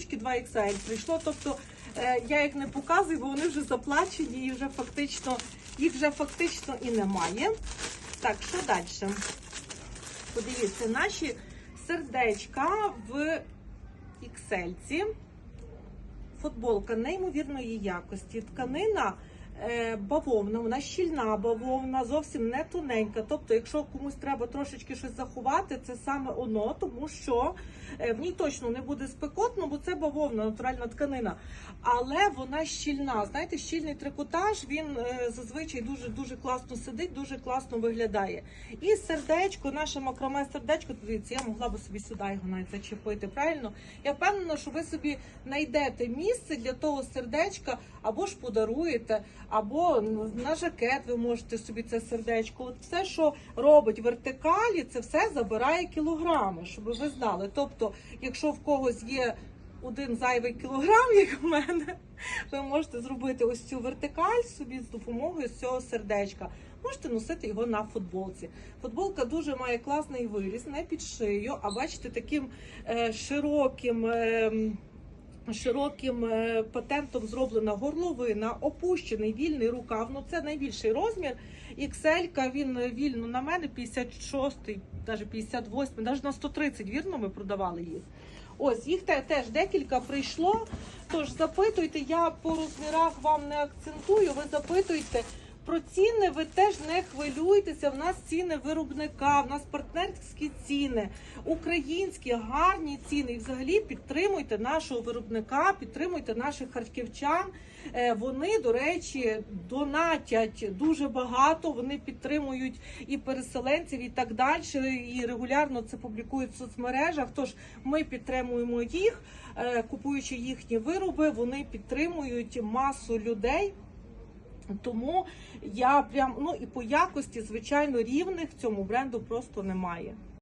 штучки 2XL прийшло. Тобто е, я їх не показую, бо вони вже заплачені і вже фактично їх вже фактично і немає. Так, що далі? Подивіться, наші сердечка в XL. Футболка неймовірної якості. Тканина бавовна, вона щільна бавовна, зовсім не тоненька. Тобто, якщо комусь треба трошечки щось заховати, це саме воно, тому що е, в ній точно не буде спекотно, бо це бавовна, натуральна тканина. Але вона щільна. Знаєте, щільний трикотаж він е, зазвичай дуже дуже класно сидить, дуже класно виглядає. І сердечко, наше макраме сердечко, дивіться, я могла би собі сюди його навіть зачепити. Правильно? Я впевнена, що ви собі знайдете місце для того сердечка, або ж подаруєте, або на жакет ви можете собі це сердечко. От все, що робить вертикалі, це все забирає кілограми, щоб ви знали. Тобто, якщо в когось є один зайвий кілограм, як в мене, ви можете зробити ось цю вертикаль собі з допомогою цього сердечка. Можете носити його на футболці. Футболка дуже має класний виріс, не під шию, а бачите, таким е, широким. Е, Широким е, патентом зроблена горловина, опущений вільний рукав. Ну це найбільший розмір. XL, він вільно на мене 56, навіть 58, навіть на 130, вірно, ми продавали їх. Ось їх теж декілька прийшло. Тож запитуйте, я по розмірах вам не акцентую. Ви запитуйте. Про ціни ви теж не хвилюйтеся. В нас ціни виробника, в нас партнерські ціни, українські гарні ціни. І взагалі підтримуйте нашого виробника, підтримуйте наших харківчан. Е, Вони, до речі, донатять дуже багато. Вони підтримують і переселенців, і так далі. І регулярно це публікують в соцмережах. Тож ми підтримуємо їх, е, купуючи їхні вироби. Вони підтримують масу людей. Тому я прям ну і по якості, звичайно, рівних цьому бренду просто немає.